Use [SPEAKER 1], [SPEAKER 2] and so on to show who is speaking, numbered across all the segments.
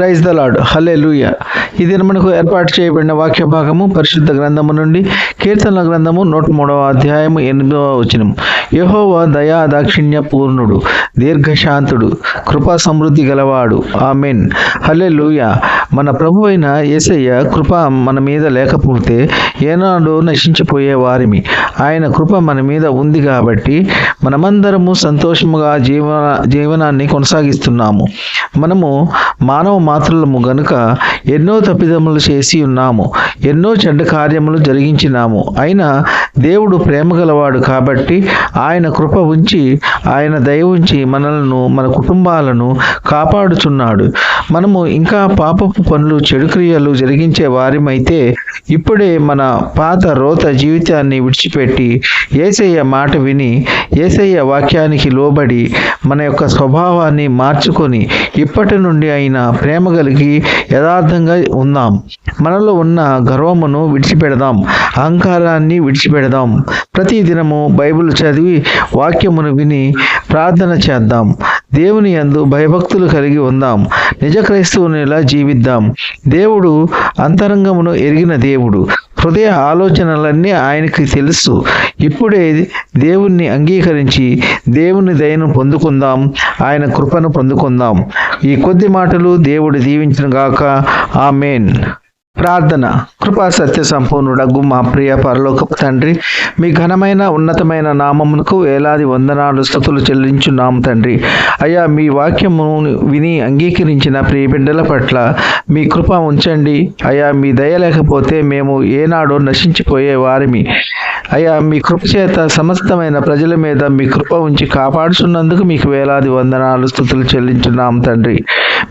[SPEAKER 1] Praise the lord హలే లూయ ఇది మనకు ఏర్పాటు చేయబడిన వాక్య భాగము పరిశుద్ధ గ్రంథము నుండి కీర్తనల గ్రంథము నూట మూడవ అధ్యాయము ఎనిమిదవ వచనం. యహోవ దయా దాక్షిణ్య పూర్ణుడు దీర్ఘశాంతుడు కృపా సమృద్ధి గలవాడు. ఆమెన్. హలే లూయ మన ప్రభు అయిన యేసయ్య కృప మన మీద లేకపోతే ఏనాడు నశించిపోయే వారిమి. ఆయన కృప మన మీద ఉంది కాబట్టి మనమందరము సంతోషముగా జీవన జీవనాన్ని కొనసాగిస్తున్నాము. మనము మానవ మాత్రులము గనుక ఎన్నో తప్పిదములు చేసి ఉన్నాము. ఎన్నో చెడ్డ కార్యములు జరిగించినాము. అయినా దేవుడు ప్రేమ గలవాడు కాబట్టి ఆయన కృప ఉంచి ఆయన దయ ఉంచి మనలను మన కుటుంబాలను కాపాడుచున్నాడు. మనము ఇంకా పాపపు పనులు చెడు క్రియలు జరిగించే వారిమైతే ఇప్పుడే మన పాత రోత జీవితాన్ని విడిచిపెట్టి ఏసయ్య మాట విని ఏసయ్య వాక్యానికి లోబడి మన యొక్క స్వభావాన్ని మార్చుకొని ఇప్పటి నుండి అయినా ప్రేమ కలిగి యథార్థంగా ఉందాం. మనలో ఉన్న గర్వమును విడిచిపెడదాం అహంకారాన్ని విడిచిపెడదాం. ప్రతి దినము బైబిల్ చదివి వాక్యమును విని ప్రార్థన చేద్దాం. దేవుని యందు భయభక్తులు కలిగి ఉందాం. నిజ క్రైస్తవునిలా జీవిద్దాం. దేవుడు అంతరంగమును ఎరిగిన దేవుడు. హృదయ ఆలోచనలన్నీ ఆయనకి తెలుసు. ఇప్పుడే దేవుణ్ణి అంగీకరించి దేవుని దయను పొందుకుందాం. ఆయన కృపను పొందుకుందాం. ఈ కొద్ది మాటలు దేవుడు దీవించిన గాక ఆమెన్. ప్రార్థన. కృపా సత్య సంపూర్ణుడగు మా ప్రియ పరలోకపు తండ్రి మీ ఘనమైన ఉన్నతమైన నామమునకు వేలాది వందనాలు స్థుతులు చెల్లించున్నాము తండ్రి. అయ్యా మీ వాక్యము విని అంగీకరించిన ప్రియ బిడ్డల పట్ల మీ కృప ఉంచండి. అయ్యా మీ దయ లేకపోతే మేము ఏనాడో నశించిపోయే వారిమి. అయ్యా మీ కృప చేత సమస్తమైన ప్రజల మీద మీ కృప ఉంచి కాపాడుతున్నందుకు మీకు వేలాది వందనాలు స్థుతులు చెల్లించున్నాము తండ్రి.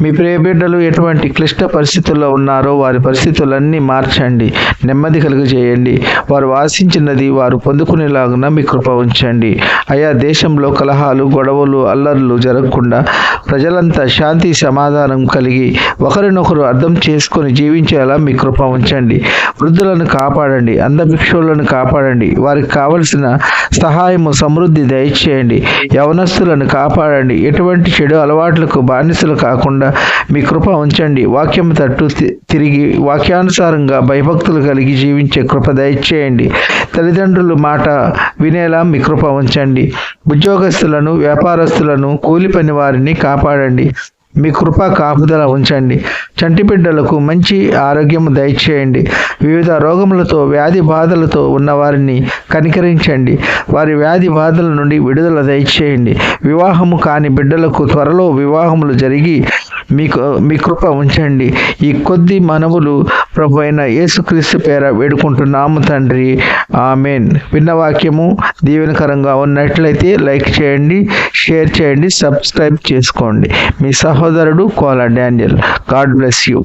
[SPEAKER 1] మీ ప్రియ బిడ్డలు ఎటువంటి క్లిష్ట పరిస్థితుల్లో ఉన్నారో వారి పరిస్థితులన్నీ మార్చండి నెమ్మది కలుగజేయండి. వారు వాసించినది వారు పొందుకునేలాగున మీ కృప ఉంచండి. అయా దేశంలో కలహాలు గొడవలు అల్లర్లు జరగకుండా ప్రజలంతా శాంతి సమాధానం కలిగి ఒకరినొకరు అర్థం చేసుకొని జీవించేలా మీ కృప ఉంచండి. వృద్ధులను కాపాడండి. అందభిక్షులను కాపాడండి. వారికి కావలసిన సహాయము సమృద్ధి దయచేయండి. యవనస్తులను కాపాడండి. ఎటువంటి చెడు అలవాట్లకు బానిసలు కాకుండా మీ కృప ఉంచండి. వాక్యం తట్టు తిరిగి వాక్యానుసారంగా భయభక్తులు కలిగి జీవించే కృప దయచేయండి. తల్లిదండ్రులు మాట వినేలా మీ కృప ఉంచండి. ఉద్యోగస్తులను వ్యాపారస్తులను కూలి పని వారిని కాపాడండి. కాపాడండి. మీ కృప కాపుదల ఉంచండి. చంటి బిడ్డలకు మంచి ఆరోగ్యం దయచేయండి. వివిధ రోగములతో వ్యాధి బాధలతో ఉన్న వారిని కనికరించండి. వారి వ్యాధి బాధల నుండి విడుదల దయచేయండి. వివాహము కాని బిడ్డలకు త్వరలో వివాహములు జరిగి మీకు మీ కృప ఉంచండి. ఈ కొద్ది మనవులు ప్రభు అయిన యేసుక్రీస్తు పేర వేడుకుంటున్నాము తండ్రి. ఆమెన్. విన్న వాక్యము దీవెనకరంగా ఉన్నట్లయితే లైక్ చేయండి షేర్ చేయండి సబ్స్క్రైబ్ చేసుకోండి. మీ సహోదరుడు Kola Daniel. God bless you.